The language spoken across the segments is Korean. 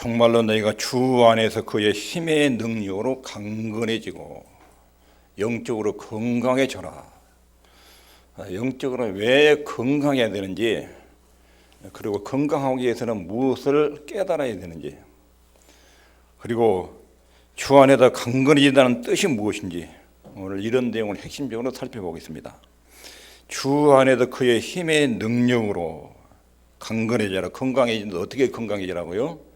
정말로 너희가 주 안에서 그의 힘의 능력으로 강건해지고 영적으로 건강해져라. 아, 영적으로 왜 건강해야 되는지 그리고 건강하기 위해서는 무엇을 깨달아야 되는지 그리고 주 안에다 강건해진다는 뜻이 무엇인지 오늘 이런 내용을 핵심적으로 살펴보겠습니다. 주 안에도 그의 힘의 능력으로 강건해져라. 건강해진다. 어떻게 건강해지라고요?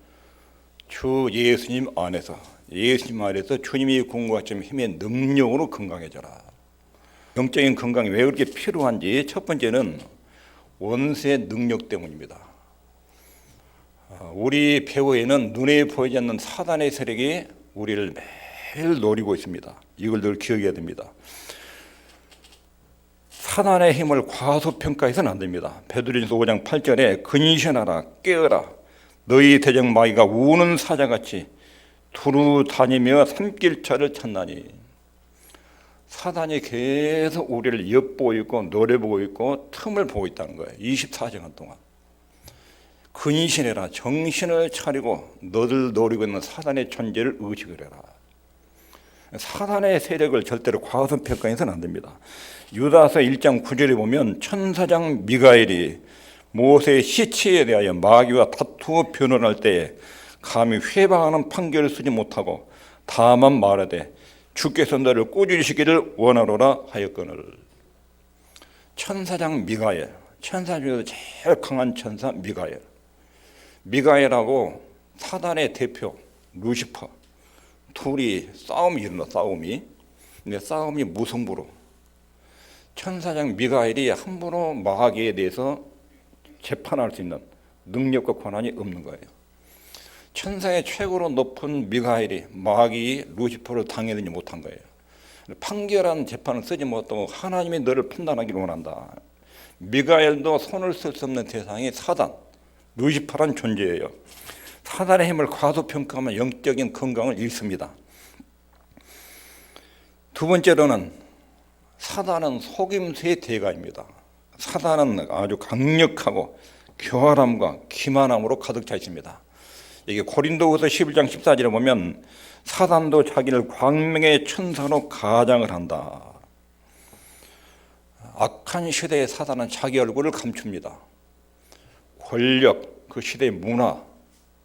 주 예수님 안에서 예수님 안에서 주님이 공부하신 힘의 능력으로 건강해져라. 영적인 건강이 왜 그렇게 필요한지 첫 번째는 원수의 능력 때문입니다. 아, 우리 배후에는 눈에 보이지 않는 사단의 세력이 우리를 매일 노리고 있습니다. 이걸 늘 기억해야 됩니다. 사단의 힘을 과소평가해서는 안 됩니다. 베드로전서 5장 8절에 근신하라 깨어라 너희 대적 마귀가 우는 사자같이 두루 다니며 산길차를 찾나니 사단이 계속 우리를 엿보고 있고 노려보고 있고 틈을 보고 있다는 거예요. 24시간 동안. 근신해라 정신을 차리고 너를 노리고 있는 사단의 존재를 의식을 해라. 사단의 세력을 절대로 과소평가해서는 안 됩니다. 유다서 1장 9절에 보면 천사장 미가엘이 모세의 시체에 대하여 마귀와 다투어 변론할 때에 감히 회방하는 판결을 쓰지 못하고 다만 말하되 주께서 너를 꾸짖으시기를 원하노라 하였거늘. 천사장 미가엘 천사 중에서 제일 강한 천사 미가엘. 미가엘하고 사단의 대표 루시퍼 둘이 싸움이 일어나 싸움이. 근데 싸움이 무승부로. 천사장 미가엘이 함부로 마귀에 대해서 재판할 수 있는 능력과 권한이 없는 거예요. 천사의 최고로 높은 미가엘이 마귀 루시퍼를 당해내지 못한 거예요. 판결한 재판을 쓰지 못하고 하나님이 너를 판단하기를 원한다. 미가엘도 손을 쓸 수 없는 대상이 사단, 루시퍼란 존재예요. 사단의 힘을 과소평가하면 영적인 건강을 잃습니다. 두 번째로는 사단은 속임수의 대가입니다. 사단은 아주 강력하고 교활함과 기만함으로 가득 차 있습니다. 이게 고린도후서 11장 14절에 보면 사단도 자기를 광명의 천사로 가장을 한다. 악한 시대의 사단은 자기 얼굴을 감춥니다. 권력, 그 시대의 문화,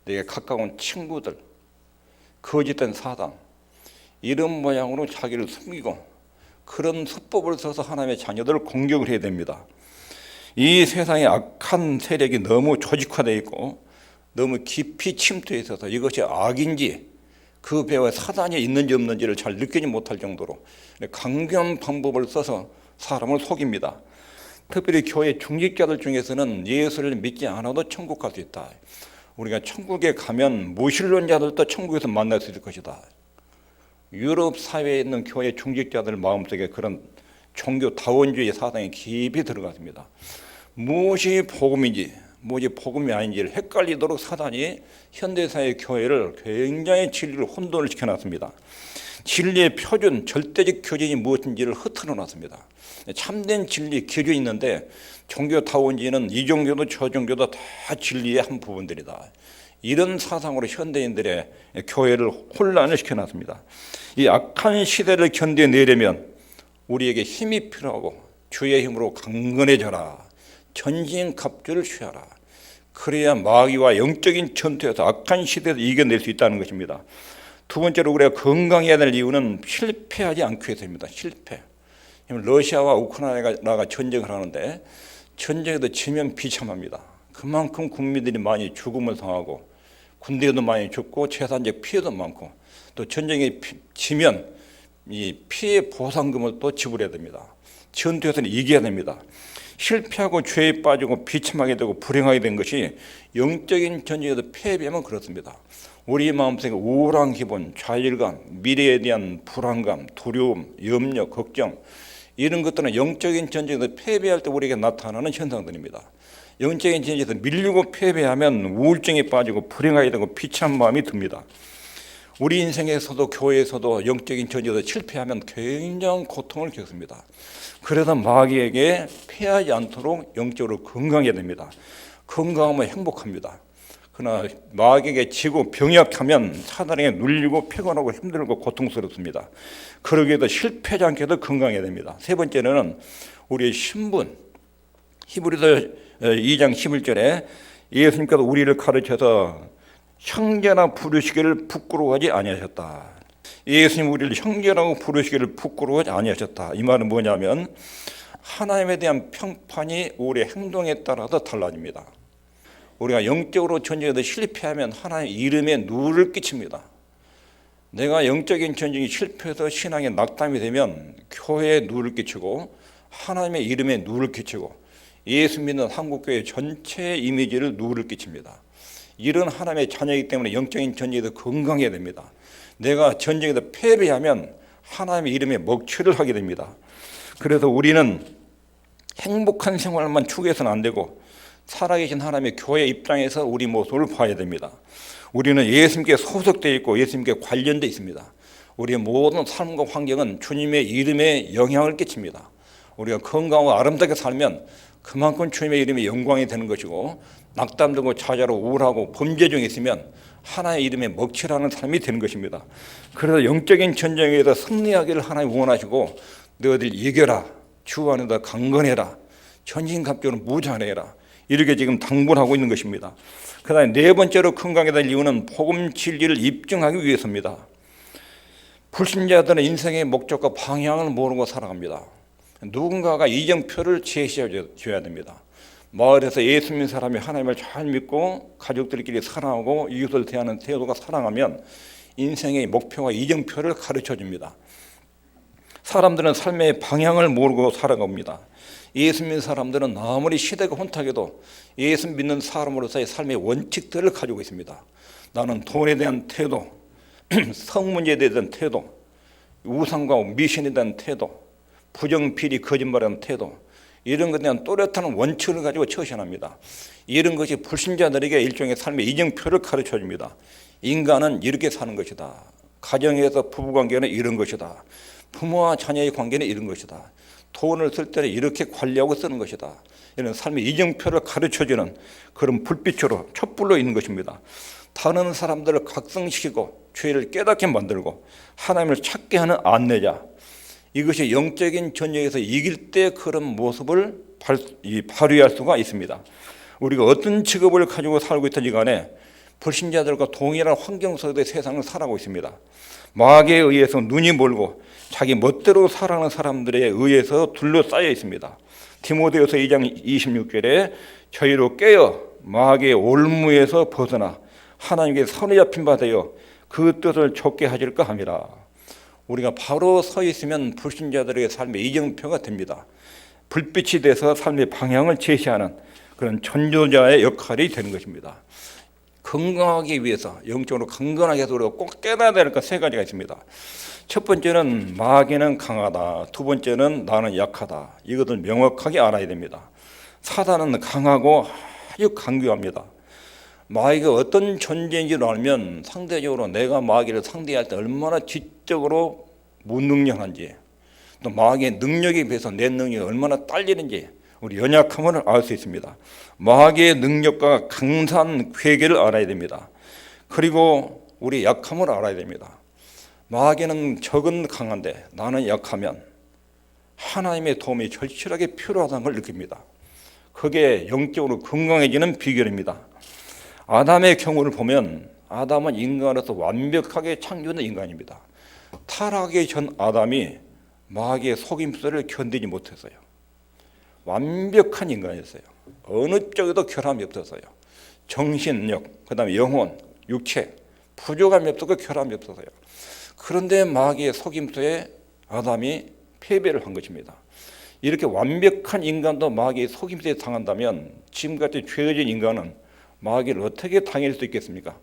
내게 가까운 친구들, 거짓된 사단, 이런 모양으로 자기를 숨기고 그런 수법을 써서 하나님의 자녀들을 공격을 해야 됩니다. 이 세상에 악한 세력이 너무 조직화되어 있고 너무 깊이 침투해 있어서 이것이 악인지 그 배후에 사단이 있는지 없는지를 잘 느끼지 못할 정도로 강경 방법을 써서 사람을 속입니다. 특별히 교회 중직자들 중에서는 예수를 믿지 않아도 천국 갈 수 있다. 우리가 천국에 가면 무신론자들도 천국에서 만날 수 있을 것이다. 유럽 사회에 있는 교회 중직자들 마음속에 그런 종교 다원주의 사상이 깊이 들어갔습니다. 무엇이 복음인지 무엇이 복음이 아닌지를 헷갈리도록 사단이 현대사회 교회를 굉장히 진리를 혼돈을 시켜놨습니다. 진리의 표준, 절대적 교준이 무엇인지를 흐트러 놨습니다. 참된 진리 기준이 있는데 종교 다원주의는 이 종교도 저 종교도 다 진리의 한 부분들이다. 이런 사상으로 현대인들의 교회를 혼란을 시켜놨습니다. 이 악한 시대를 견뎌내려면 우리에게 힘이 필요하고 주의 힘으로 강건해져라. 전진 갑주를 취하라. 그래야 마귀와 영적인 전투에서 악한 시대에서 이겨낼 수 있다는 것입니다. 두 번째로 우리가 건강해야 될 이유는 실패하지 않기 위해서입니다. 실패. 러시아와 우크라이나가 전쟁을 하는데 전쟁에도 지면 비참합니다. 그만큼 국민들이 많이 죽음을 당하고 군대도 많이 죽고 재산적 피해도 많고 또 전쟁에 지면 이 피해 보상금을 또 지불해야 됩니다. 전투에서는 이겨야 됩니다. 실패하고 죄에 빠지고 비참하게 되고 불행하게 된 것이 영적인 전쟁에서 패배하면 그렇습니다. 우리 마음속에 우울한 기분, 좌절감, 미래에 대한 불안감, 두려움, 염려, 걱정 이런 것들은 영적인 전쟁에서 패배할 때 우리에게 나타나는 현상들입니다. 영적인 전쟁에서 밀리고 패배하면 우울증에 빠지고 불행하게 되고 비참한 마음이 듭니다. 우리 인생에서도 교회에서도 영적인 전쟁에서 실패하면 굉장한 고통을 겪습니다. 그래서 마귀에게 패하지 않도록 영적으로 건강해야 됩니다. 건강하면 행복합니다. 그러나 마귀에게 지고 병약하면 사단에게 눌리고 피곤하고 힘들고 고통스럽습니다. 그러기에도 실패하지 않게 도 건강해야 됩니다. 세 번째는 우리의 신분. 히브리서 2장 11절에 예수님께서 우리를 가르쳐서 형제나 부르시기를 부끄러워하지 아니하셨다. 예수님 우리를 형제라고 부르시기를 부끄러워하지 아니하셨다. 이 말은 뭐냐면 하나님에 대한 평판이 우리의 행동에 따라서 달라집니다. 우리가 영적으로 전쟁에서 실패하면 하나님의 이름에 누를 끼칩니다. 내가 영적인 전쟁이 실패해서 신앙에 낙담이 되면 교회에 누를 끼치고 하나님의 이름에 누를 끼치고 예수 믿는 한국교회 전체 이미지를 누를 끼칩니다. 이런 하나님의 자녀이기 때문에 영적인 전쟁에서 건강해야 됩니다. 내가 전쟁에서 패배하면 하나님의 이름에 먹칠을 하게 됩니다. 그래서 우리는 행복한 생활만 추구해서는 안 되고 살아계신 하나님의 교회 입장에서 우리 모습을 봐야 됩니다. 우리는 예수님께 소속되어 있고 예수님께 관련되어 있습니다. 우리의 모든 삶과 환경은 주님의 이름에 영향을 끼칩니다. 우리가 건강하고 아름답게 살면 그만큼 주님의 이름이 영광이 되는 것이고 낙담되고 좌절하고 우울하고 범죄 중에 있으면 하나의 이름에 먹칠하는 삶이 되는 것입니다. 그래서 영적인 전쟁에서 승리하기를 하나님 원하시고 너희들 이겨라 주 안에다 강건해라 전신갑주로 무장해라 이렇게 지금 당부하고 있는 것입니다. 그다음에 네 번째로 건강에 될 이유는 복음 진리를 입증하기 위해서입니다. 불신자들은 인생의 목적과 방향을 모르고 살아갑니다. 누군가가 이정표를 제시해 줘야 됩니다. 마을에서 예수 믿는 사람이 하나님을 잘 믿고 가족들끼리 사랑하고 이웃을 대하는 태도가 사랑하면 인생의 목표와 이정표를 가르쳐 줍니다. 사람들은 삶의 방향을 모르고 살아갑니다. 예수 믿는 사람들은 아무리 시대가 혼탁해도 예수 믿는 사람으로서의 삶의 원칙들을 가지고 있습니다. 나는 돈에 대한 태도, 성 문제에 대한 태도, 우상과 미신에 대한 태도, 부정, 비리, 거짓말하는 태도 이런 것에 대한 또렷한 원칙을 가지고 처신합니다. 이런 것이 불신자들에게 일종의 삶의 이정표를 가르쳐 줍니다. 인간은 이렇게 사는 것이다. 가정에서 부부관계는 이런 것이다. 부모와 자녀의 관계는 이런 것이다. 돈을 쓸 때는 이렇게 관리하고 쓰는 것이다. 이런 삶의 이정표를 가르쳐주는 그런 불빛으로 촛불로 있는 것입니다. 다른 사람들을 각성시키고 죄를 깨닫게 만들고 하나님을 찾게 하는 안내자. 이것이 영적인 전쟁에서 이길 때 그런 모습을 발휘할 수가 있습니다. 우리가 어떤 직업을 가지고 살고 있든지 간에 불신자들과 동일한 환경 속의 세상을 살아가고 있습니다. 마귀에 의해서 눈이 멀고 자기 멋대로 살아가는 사람들에 의해서 둘러싸여 있습니다. 디모데후서 2장 26절에 저희로 깨어 마귀의 올무에서 벗어나 하나님께 선을 잡힌 바 되어 그 뜻을 좁게 하실까 함이라. 우리가 바로 서 있으면 불신자들의 삶의 이정표가 됩니다. 불빛이 돼서 삶의 방향을 제시하는 그런 전조자의 역할이 되는 것입니다. 건강하기 위해서 영적으로 강건하게 해서 우리가 꼭 깨달아야 될 것 세 가지가 있습니다. 첫 번째는 마귀는 강하다. 두 번째는 나는 약하다. 이것을 명확하게 알아야 됩니다. 사단은 강하고 아주 강교합니다. 마귀가 어떤 존재인지를 알면 상대적으로 내가 마귀를 상대할 때 얼마나 지적으로 무능력한지 또 마귀의 능력에 비해서 내 능력이 얼마나 딸리는지 우리 연약함을 알 수 있습니다. 마귀의 능력과 강산 괴계를 알아야 됩니다. 그리고 우리 약함을 알아야 됩니다. 마귀는 적은 강한데 나는 약하면 하나님의 도움이 절실하게 필요하다는 걸 느낍니다. 그게 영적으로 건강해지는 비결입니다. 아담의 경우를 보면 아담은 인간으로서 완벽하게 창조된 인간입니다. 타락하기 전 아담이 마귀의 속임수를 견디지 못했어요. 완벽한 인간이었어요. 어느 쪽에도 결함이 없었어요. 정신력, 그다음에 영혼, 육체, 부족함이 없었고 결함이 없었어요. 그런데 마귀의 속임수에 아담이 패배를 한 것입니다. 이렇게 완벽한 인간도 마귀의 속임수에 당한다면 지금같이 죄진 인간은 마귀를 어떻게 당할 수 있겠습니까?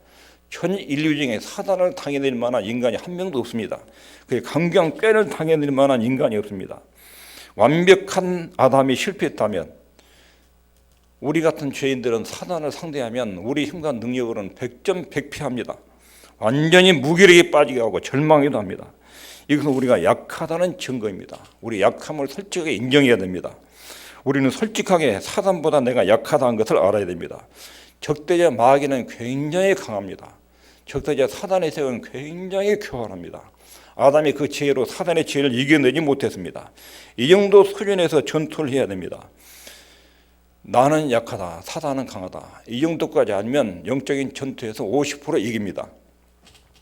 전 인류 중에 사단을 당해낼 만한 인간이 한 명도 없습니다. 그 강경 꾀를 당해낼 만한 인간이 없습니다. 완벽한 아담이 실패했다면 우리 같은 죄인들은 사단을 상대하면 우리 힘과 능력으로는 100점 100패합니다. 완전히 무기력에 빠지게 하고 절망해도 합니다. 이것은 우리가 약하다는 증거입니다. 우리 약함을 솔직하게 인정해야 됩니다. 우리는 솔직하게 사단보다 내가 약하다는 것을 알아야 됩니다. 적대자 마귀는 굉장히 강합니다. 적대자 사단의 세력은 굉장히 교활합니다. 아담이 그 지혜로 사단의 지혜를 이겨내지 못했습니다. 이 정도 수준에서 전투를 해야 됩니다. 나는 약하다, 사단은 강하다. 이 정도까지 아니면 영적인 전투에서 50% 이깁니다.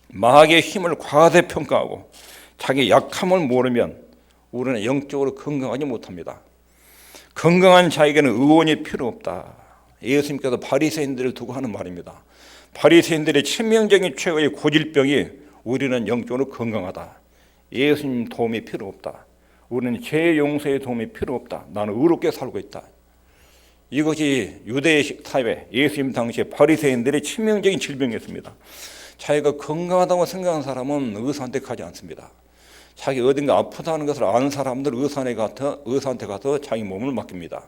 마귀의 힘을 과대평가하고 자기 약함을 모르면 우리는 영적으로 건강하지 못합니다. 건강한 자에게는 의원이 필요 없다. 예수님께서 바리새인들을 두고 하는 말입니다. 바리새인들의 치명적인 최고의 고질병이 우리는 영적으로 건강하다. 예수님 도움이 필요 없다. 우리는 죄 용서의 도움이 필요 없다. 나는 의롭게 살고 있다. 이것이 유대 사회 예수님 당시에 바리새인들의 치명적인 질병이었습니다. 자기가 건강하다고 생각하는 사람은 의사한테 가지 않습니다. 자기 어딘가 아프다는 것을 아는 사람들 의사한테 가서 자기 몸을 맡깁니다.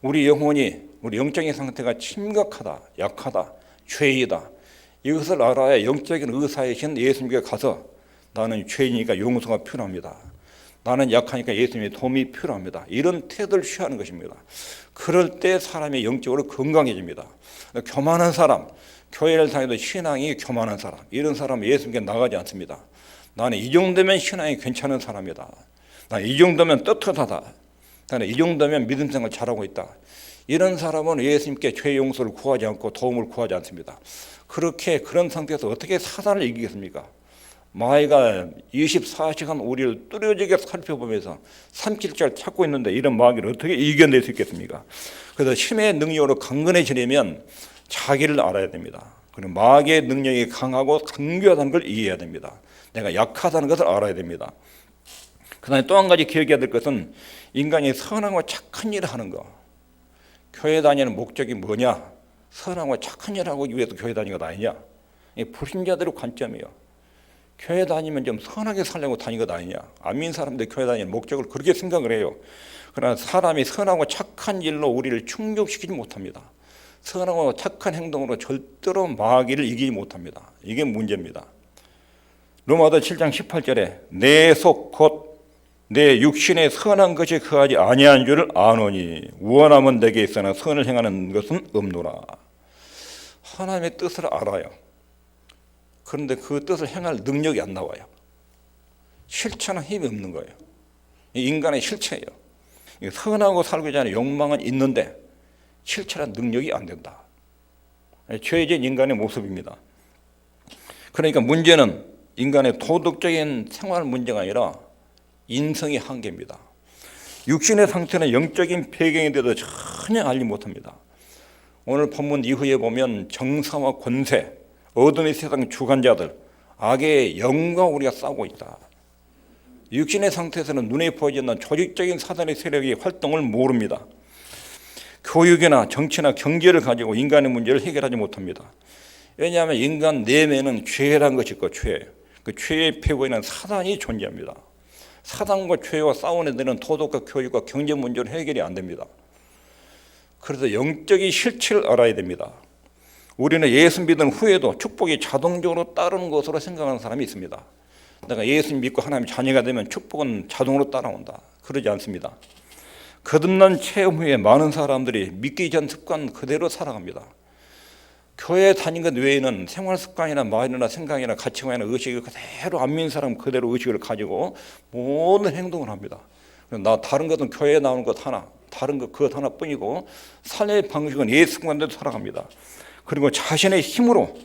우리 영혼이 우리 영적인 상태가 심각하다, 약하다, 죄이다. 이것을 알아야 영적인 의사이신 예수님께 가서 나는 죄이니까 용서가 필요합니다. 나는 약하니까 예수님의 도움이 필요합니다. 이런 태도를 취하는 것입니다. 그럴 때 사람이 영적으로 건강해집니다. 교만한 사람, 교회를 다녀도 신앙이 교만한 사람, 이런 사람은 예수님께 나가지 않습니다. 나는 이 정도면 신앙이 괜찮은 사람이다. 나는 이 정도면 떳떳하다. 나는 이 정도면 믿음 생활 잘하고 있다. 이런 사람은 예수님께 죄 용서를 구하지 않고 도움을 구하지 않습니다. 그렇게 그런 상태에서 어떻게 사단을 이기겠습니까? 마귀가 24시간 우리를 뚜렷하게 살펴보면서 삼킬절 찾고 있는데 이런 마귀를 어떻게 이겨낼 수 있겠습니까? 그래서 힘의 능력으로 강건해지려면 자기를 알아야 됩니다. 그리고 마귀의 능력이 강하고 강교하다는 걸 이해해야 됩니다. 내가 약하다는 것을 알아야 됩니다. 그 다음에 또 한 가지 기억해야 될 것은 인간이 선하고 착한 일을 하는 거. 교회 다니는 목적이 뭐냐? 선하고 착한 일을 하기 위해서 교회 다니는 것 아니냐? 이 불신자들의 관점이에요. 교회 다니면 좀 선하게 살려고 다니는 것 아니냐? 안 믿는 사람들 교회 다니는 목적을 그렇게 생각을 해요. 그러나 사람이 선하고 착한 일로 우리를 충족시키지 못합니다. 선하고 착한 행동으로 절대로 마귀를 이기지 못합니다. 이게 문제입니다. 로마서 7장 18절에 내 속 곧 내 육신의 선한 것이 그하지 아니한 줄을 아노니 원함은 내게 있으나 선을 행하는 것은 없노라. 하나님의 뜻을 알아요. 그런데 그 뜻을 행할 능력이 안 나와요. 실천은 힘이 없는 거예요. 인간의 실체예요. 선하고 살고자 하는 욕망은 있는데 실천한 능력이 안 된다. 죄진 인간의 모습입니다. 그러니까 문제는 인간의 도덕적인 생활 문제가 아니라 인성의 한계입니다. 육신의 상태는 영적인 배경인데도 전혀 알지 못합니다. 오늘 본문 이후에 보면 정사와 권세, 어둠의 세상 주관자들, 악의 영과 우리가 싸우고 있다. 육신의 상태에서는 눈에 보이지 않는 조직적인 사단의 세력이 활동을 모릅니다. 교육이나 정치나 경제를 가지고 인간의 문제를 해결하지 못합니다. 왜냐하면 인간 내면은 죄란 것이 있고 죄. 그 죄의 배후에는 사단이 존재합니다. 사단과 죄와 데는 도덕과 교육과 경제 문제로 해결이 안 됩니다. 그래서 영적인 실체를 알아야 됩니다. 우리는 예수 믿은 후에도 축복이 자동적으로 따르는 것으로 생각하는 사람이 있습니다. 내가 예수 믿고 하나님 자녀가 되면 축복은 자동으로 따라온다. 그러지 않습니다. 거듭난 체험 후에 많은 사람들이 믿기 전 습관 그대로 살아갑니다. 교회 다닌 것 외에는 생활 습관이나 말이나 생각이나 가치관이나 의식을 그대로 안 믿는 사람 그대로 의식을 가지고 모든 행동을 합니다. 나 다른 것은 교회에 나오는 것 하나, 다른 것 그것 하나뿐이고 삶의 방식은 예수 습관대로 살아갑니다. 그리고 자신의 힘으로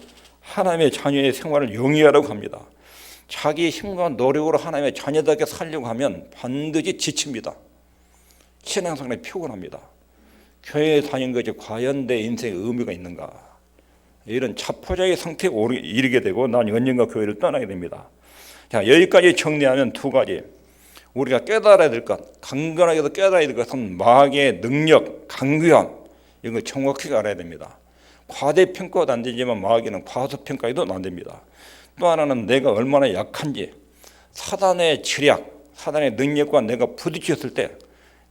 하나님의 자녀의 생활을 영위하려고 합니다. 자기 힘과 노력으로 하나님의 자녀답게 살려고 하면 반드시 지칩니다. 신앙생활에 피곤합니다. 교회에 다닌 것이 과연 내 인생에 의미가 있는가? 이런 자포자의 상태에 이르게 되고 난 언젠가 교회를 떠나게 됩니다. 자, 여기까지 정리하면 두 가지. 우리가 깨달아야 될 것, 강건하게도 깨달아야 될 것은 마귀의 능력, 강교함, 이런 걸 정확하게 알아야 됩니다. 과대평가도 안 되지만 마귀는 과소평가해도 안 됩니다. 또 하나는 내가 얼마나 약한지, 사단의 지략, 사단의 능력과 내가 부딪혔을 때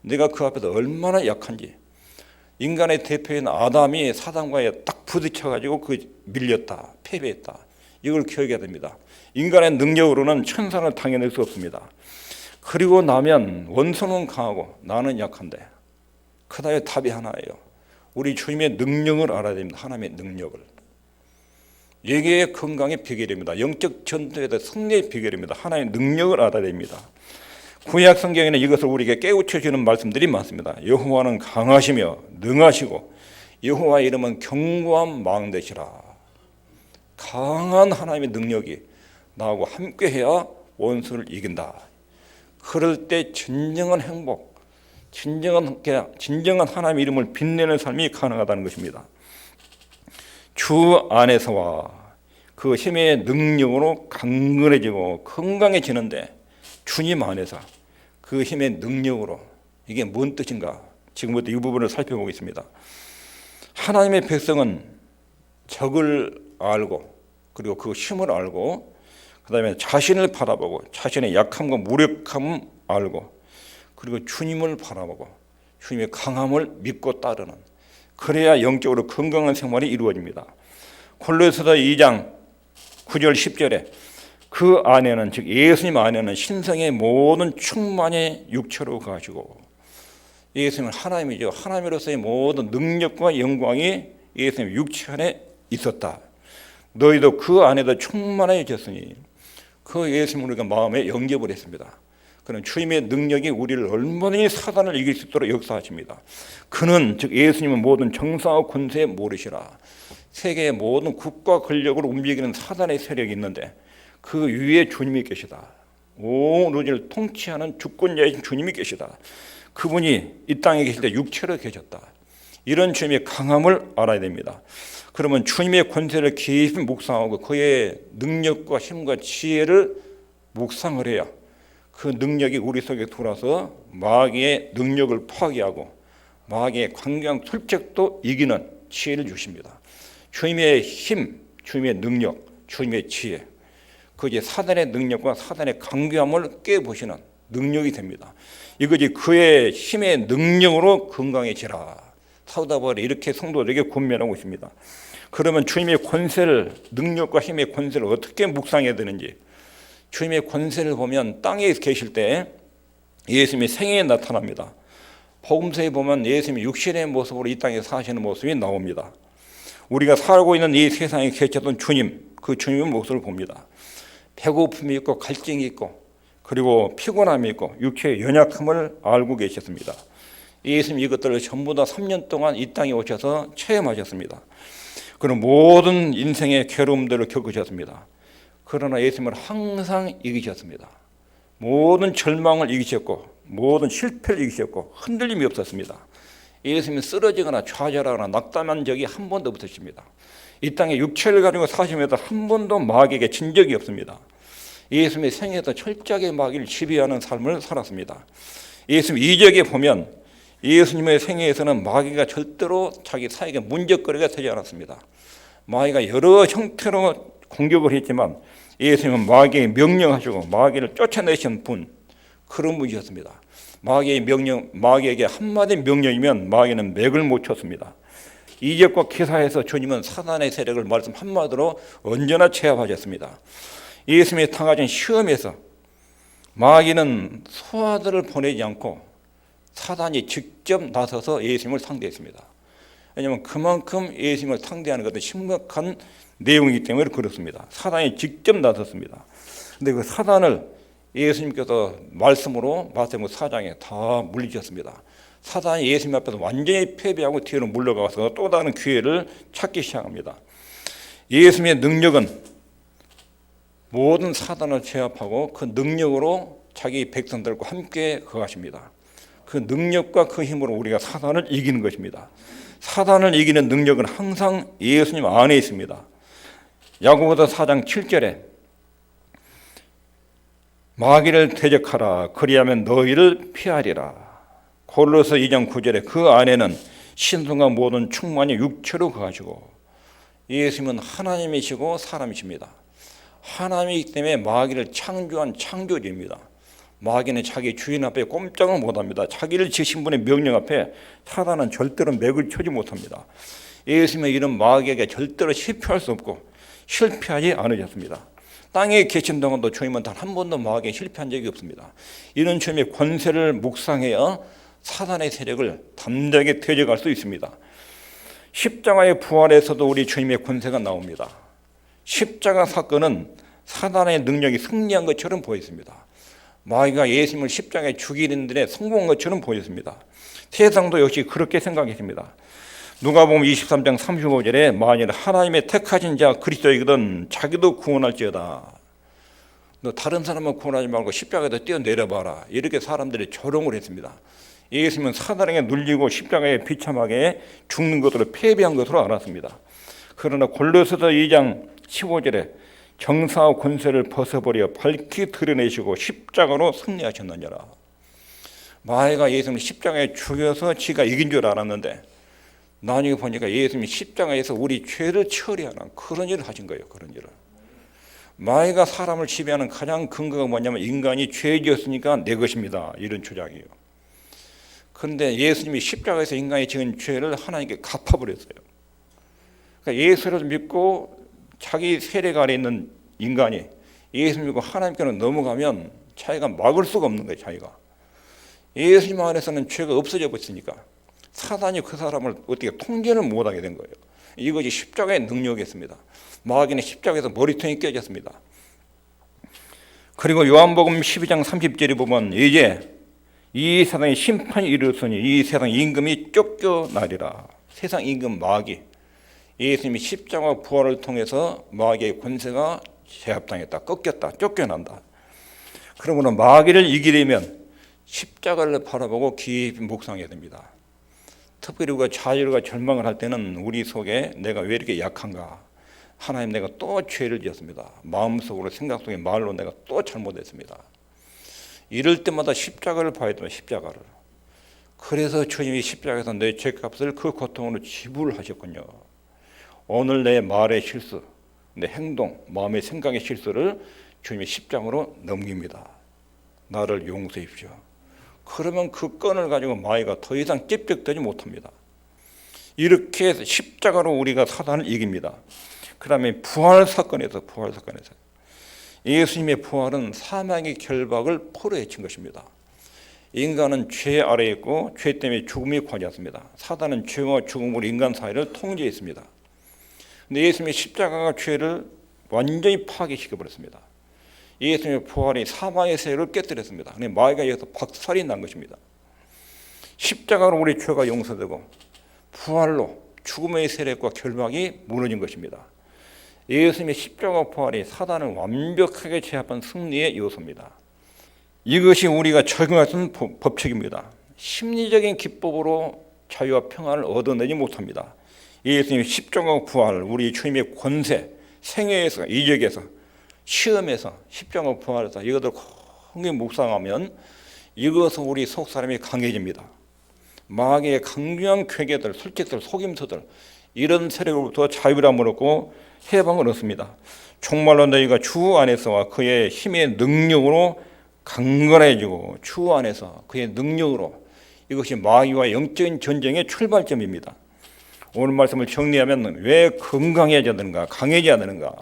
내가 그 앞에서 얼마나 약한지 인간의 대표인 아담이 사단과에 딱 부딪혀가지고 그 밀렸다, 패배했다. 이걸 기억해야 됩니다. 인간의 능력으로는 천상을 당해낼 수 없습니다. 그리고 나면 원수는 강하고 나는 약한데 그다음에 답이 하나예요. 우리 주님의 능력을 알아야 됩니다. 하나님의 능력을. 예계의 건강의 비결입니다. 영적 전도에도 승리의 비결입니다. 하나님의 능력을 알아야 됩니다. 구약 성경에는 이것을 우리에게 깨우쳐 주는 말씀들이 많습니다. 여호와는 강하시며 능하시고 여호와 이름은 견고한 망대시라. 강한 하나님의 능력이 나하고 함께 해야 원수를 이긴다. 그럴 때 진정한 행복, 진정한 진정한 하나님 의 이름을 빛내는 삶이 가능하다는 것입니다. 주 안에서와 그 힘의 능력으로 강건해지고 건강해지는데 주님 안에서 그 힘의 능력으로 이게 뭔 뜻인가? 지금부터 이 부분을 살펴보겠습니다. 하나님의 백성은 적을 알고 그리고 그 힘을 알고 그다음에 자신을 바라보고 자신의 약함과 무력함을 알고 그리고 주님을 바라보고 주님의 강함을 믿고 따르는 그래야 영적으로 건강한 생활이 이루어집니다. 콜로새서 2장 9절 10절에 그 안에는 즉 예수님 안에는 신성의 모든 충만의 육체로 가지고 예수님은 하나님이죠. 하나님으로서의 모든 능력과 영광이 예수님 육체 안에 있었다. 너희도 그 안에도 충만해졌으니 그 예수님을 우리가 마음에 영접을 했습니다. 그는 주님의 능력이 우리를 얼마든지 사단을 이길 수 있도록 역사하십니다. 그는 즉 예수님은 모든 정사와 권세에 모르시라. 세계의 모든 국가 권력을 움직이는 사단의 세력이 있는데 그 위에 주님이 계시다. 온 우주를 통치하는 주권자이신 주님이 계시다. 그분이 이 땅에 계실 때 육체로 계셨다. 이런 주님의 강함을 알아야 됩니다. 그러면 주님의 권세를 깊이 묵상하고 그의 능력과 힘과 지혜를 묵상을 해야 그 능력이 우리 속에 들어와서 마귀의 능력을 파괴하고 마귀의 광경 술책도 이기는 지혜를 주십니다. 주님의 힘, 주님의 능력, 주님의 지혜, 그 이제 사단의 능력과 사단의 강교함을 깨보시는 능력이 됩니다. 이것이 그의 힘의 능력으로 건강해지라. 바울이 이렇게 성도들에게 권면하고 있습니다. 그러면 주님의 권세를 능력과 힘의 권세를 어떻게 묵상해야 되는지 주님의 권세를 보면 땅에 계실 때 예수님이 생애에 나타납니다. 복음서에 보면 예수님이 육신의 모습으로 이 땅에 사시는 모습이 나옵니다. 우리가 살고 있는 이 세상에 계셨던 주님, 그 주님의 모습을 봅니다. 배고픔이 있고 갈증이 있고 그리고 피곤함이 있고 육체의 연약함을 알고 계셨습니다. 예수님 이것들을 전부 다 3년 동안 이 땅에 오셔서 체험하셨습니다. 그런 모든 인생의 괴로움들을 겪으셨습니다. 그러나 예수님은 항상 이기셨습니다. 모든 절망을 이기셨고 모든 실패를 이기셨고 흔들림이 없었습니다. 예수님은 쓰러지거나 좌절하거나 낙담한 적이 한 번도 없으십니다. 이 땅에 육체를 가지고 사시면서 한 번도 마귀에게 진 적이 없습니다. 예수님의 생애에서 철저하게 마귀를 지배하는 삶을 살았습니다. 예수님 이적에 보면 예수님의 생애에서는 마귀가 절대로 자기 사에게 문제거리가 되지 않았습니다. 마귀가 여러 형태로 공격을 했지만 예수님은 마귀에 명령하시고 마귀를 쫓아내신 분 그런 분이셨습니다. 마귀의 명령, 마귀에게 한마디 명령이면 마귀는 맥을 못 쳤습니다. 이적과 기사에서 주님은 사단의 세력을 말씀 한마디로 언제나 제압하셨습니다. 예수님이 당하신 시험에서 마귀는 소아들을 보내지 않고 사단이 직접 나서서 예수님을 상대했습니다. 왜냐하면 그만큼 예수님을 상대하는 것은 심각한 내용이기 때문에 그렇습니다. 사단이 직접 나섰습니다. 근데 그 사단을 예수님께서 말씀으로 마태복음 4장에 다 물리셨습니다. 사단이 예수님 앞에서 완전히 패배하고 뒤로 물러가서 또 다른 기회를 찾기 시작합니다. 예수님의 능력은 모든 사단을 제압하고 그 능력으로 자기 백성들과 함께 거하십니다. 그 능력과 그 힘으로 우리가 사단을 이기는 것입니다. 사단을 이기는 능력은 항상 예수님 안에 있습니다. 야고보서 4장 7절에 마귀를 대적하라 그리하면 너희를 피하리라. 골로서 2장 9절에 그 안에는 신성과 모든 충만이 육체로 가지고 예수님은 하나님이시고 사람이십니다. 하나님이기 때문에 마귀를 창조한 창조주입니다. 마귀는 자기 주인 앞에 꼼짝을 못합니다. 자기를 지신 분의 명령 앞에 사단은 절대로 맥을 쳐지 못합니다. 예수님의 이런 마귀에게 절대로 실패할 수 없고 실패하지 않으셨습니다. 땅에 계신 동안도 주님은 단 한 번도 마귀에 실패한 적이 없습니다. 이런 주님의 권세를 묵상해야 사단의 세력을 담대하게 퇴적할 수 있습니다. 십자가의 부활에서도 우리 주님의 권세가 나옵니다. 십자가 사건은 사단의 능력이 승리한 것처럼 보였습니다. 마귀가 예수님을 십자가에 죽이는 데 성공한 것처럼 보였습니다. 세상도 역시 그렇게 생각했습니다. 누가복음 23장 35절에 만일 하나님의 택하신 자 그리스도이거든 자기도 구원할지어다. 너 다른 사람은 구원하지 말고 십자가에다 뛰어내려봐라. 이렇게 사람들이 조롱을 했습니다. 예수님은 사단에게 눌리고 십자가에 비참하게 죽는 것으로 패배한 것으로 알았습니다. 그러나 골로새서 2장 15절에 정사와 권세를 벗어버려 밝히 드러내시고 십자가로 승리하셨느니라. 마귀가 예수님을 십자가에 죽여서 지가 이긴 줄 알았는데 나중에 보니까 예수님이 십자가에서 우리 죄를 처리하는 그런 일을 하신 거예요. 그런 일을. 마귀가 사람을 지배하는 가장 근거가 뭐냐면 인간이 죄 지었으니까 내 것입니다. 이런 주장이에요. 그런데 예수님이 십자가에서 인간이 지은 죄를 하나님께 갚아버렸어요. 그러니까 예수를 믿고 자기 세례가 아래 있는 인간이 예수 믿고 하나님께로 넘어가면 자기가 막을 수가 없는 거예요. 자기가 예수님 안에서는 죄가 없어져 버렸으니까 사단이 그 사람을 어떻게 통제를 못하게 된 거예요. 이것이 십자가의 능력이었습니다. 마귀는 십자가에서 머리통이 깨졌습니다. 그리고 요한복음 12장 30절에 보면 이제 이 세상에 심판이 이르렀으니 이 세상 임금이 쫓겨나리라. 세상 임금 마귀. 예수님이 십자가 부활을 통해서 마귀의 권세가 제압당했다. 꺾였다. 쫓겨난다. 그러므로 마귀를 이기려면 십자가를 바라보고 깊이 묵상해야 됩니다. 특별히 우리가 자유가 절망을 할 때는 우리 속에 내가 왜 이렇게 약한가? 하나님 내가 또 죄를 지었습니다. 마음속으로 생각 속에 말로 내가 또 잘못했습니다. 이럴 때마다 십자가를 봐야 됩니다. 십자가를. 그래서 주님이 십자가에서 내 죄값을 그 고통으로 지불하셨군요. 오늘 내 말의 실수, 내 행동, 마음의 생각의 실수를 주님이 십장으로 넘깁니다. 나를 용서십시오. 그러면 그 건을 가지고 마귀가 더 이상 찝쩍되지 못합니다. 이렇게 해서 십자가로 우리가 사단을 이깁니다. 그 다음에 부활 사건에서 부활 사건에서 예수님의 부활은 사망의 결박을 포로해친 것입니다. 인간은 죄 아래에 있고 죄 때문에 죽음이 관이었습니다. 사단은 죄와 죽음으로 인간 사회를 통제했습니다. 근데 예수님의 십자가가 죄를 완전히 파괴시켜 버렸습니다. 예수님의 부활이 사망의 세를 깨뜨렸습니다. 근데 마귀가 여기서 박살이 난 것입니다. 십자가로 우리 죄가 용서되고 부활로 죽음의 세력과 결박이 무너진 것입니다. 예수님의 십자가 부활이 사단을 완벽하게 제압한 승리의 요소입니다. 이것이 우리가 적용할 수 있는 법칙입니다. 심리적인 기법으로 자유와 평안을 얻어내지 못합니다. 예수님의 십자가 부활, 우리 주님의 권세, 생애에서, 이적에서, 시험에서, 십자가 부활에서 이것들 공히 묵상하면 이것은 우리 속 사람이 강해집니다. 마귀의 강력한 괴계들, 술책들, 속임수들 이런 세력으로부터 자유함을 얻고 해방을 얻습니다. 정말로 너희가 주 안에서와 그의 힘의 능력으로 강건해지고 주 안에서 그의 능력으로 이것이 마귀와 영적인 전쟁의 출발점입니다. 오늘 말씀을 정리하면 왜 건강해져야 되는가, 강해져야 되는가?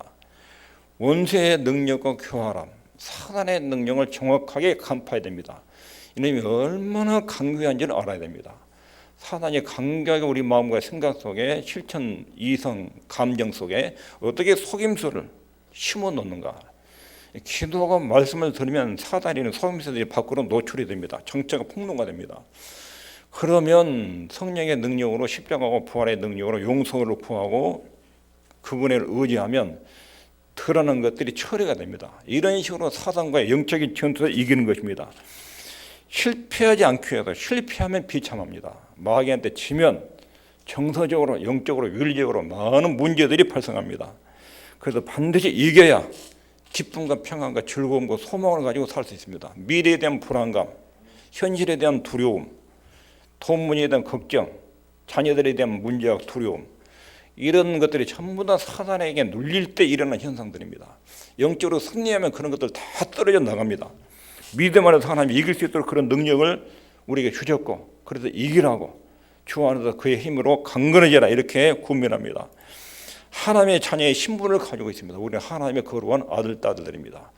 원수의 능력과 교활함, 사단의 능력을 정확하게 간파해야 됩니다. 이놈이 얼마나 강교한지를 알아야 됩니다. 사단이 강하게 우리 마음과 생각 속에 실천, 이성, 감정 속에 어떻게 속임수를 심어 놓는가. 기도하고 말씀을 들으면 사단이는 속임수들이 밖으로 노출이 됩니다. 정체가 폭로가 됩니다. 그러면 성령의 능력으로 십자가와 부활의 능력으로 용서를 구하고 그분을 의지하면 드러난 것들이 처리가 됩니다. 이런 식으로 사단과의 영적인 전투를 이기는 것입니다. 실패하지 않기 위해서 실패하면 비참합니다. 마귀한테 지면 정서적으로, 영적으로, 윤리적으로 많은 문제들이 발생합니다. 그래서 반드시 이겨야 기쁨과 평안과 즐거움과 소망을 가지고 살 수 있습니다. 미래에 대한 불안감, 현실에 대한 두려움, 돈 문제에 대한 걱정, 자녀들에 대한 문제와 두려움, 이런 것들이 전부 다 사단에게 눌릴 때 일어나는 현상들입니다. 영적으로 승리하면 그런 것들 다 떨어져 나갑니다. 믿음 안에서 하나님 이길 수 있도록 그런 능력을 우리에게 주셨고 그래서 이기라고 주 안에서 그의 힘으로 강건해져라 이렇게 군면합니다. 하나님의 자녀의 신분을 가지고 있습니다. 우리는 하나님의 거룩한 아들 딸들입니다.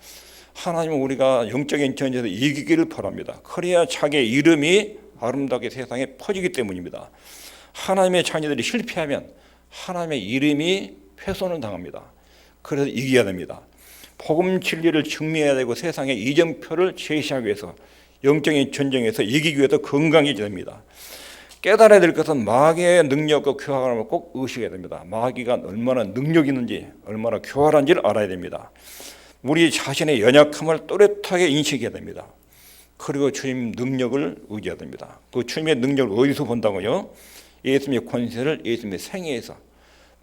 하나님은 우리가 영적인 전쟁에서 이기기를 바랍니다. 그래야 자기의 이름이 아름답게 세상에 퍼지기 때문입니다. 하나님의 자녀들이 실패하면 하나님의 이름이 훼손을 당합니다. 그래서 이겨야 됩니다. 복음 진리를 증명해야 되고 세상에 이정표를 제시하기 위해서 영적인 전쟁에서 이기기 위해서 건강해져야 됩니다. 깨달아야 될 것은 마귀의 능력과 교활함을 꼭 의식해야 됩니다. 마귀가 얼마나 능력 있는지, 얼마나 교활한지를 알아야 됩니다. 우리 자신의 연약함을 또렷하게 인식해야 됩니다. 그리고 주님 능력을 의지해야 됩니다. 그 주님의 능력을 어디서 본다고요? 예수님의 권세를 예수님의 생애에서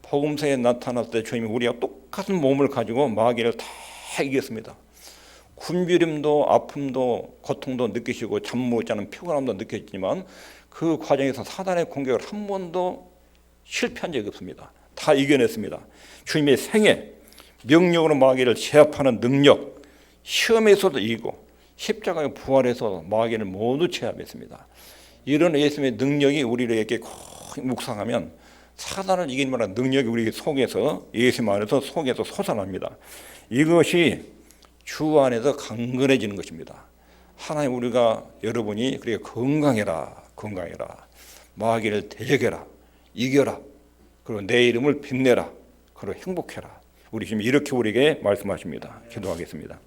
복음서에 나타났을 때 주님이 우리와 똑같은 몸을 가지고 마귀를 다 이겼습니다. 굶주림도 아픔도 고통도 느끼시고 잠 못 자는 피곤함도 느꼈지만 그 과정에서 사단의 공격을 한 번도 실패한 적이 없습니다. 다 이겨냈습니다. 주님의 생애, 명령으로 마귀를 제압하는 능력, 시험에서도 이기고 십자가의 부활에서 마귀를 모두 제압했습니다. 이런 예수님의 능력이 우리에게 꼭 묵상하면 사단을 이기는 만한 능력이 우리 속에서 예수님 안에서 속에서 솟아납니다. 이것이 주 안에서 강건해지는 것입니다. 하나님 우리가 여러분이 그렇게 건강해라 건강해라 마귀를 대적해라 이겨라 그리고 내 이름을 빛내라 그리고 행복해라 우리 지금 이렇게 우리에게 말씀하십니다. 기도하겠습니다.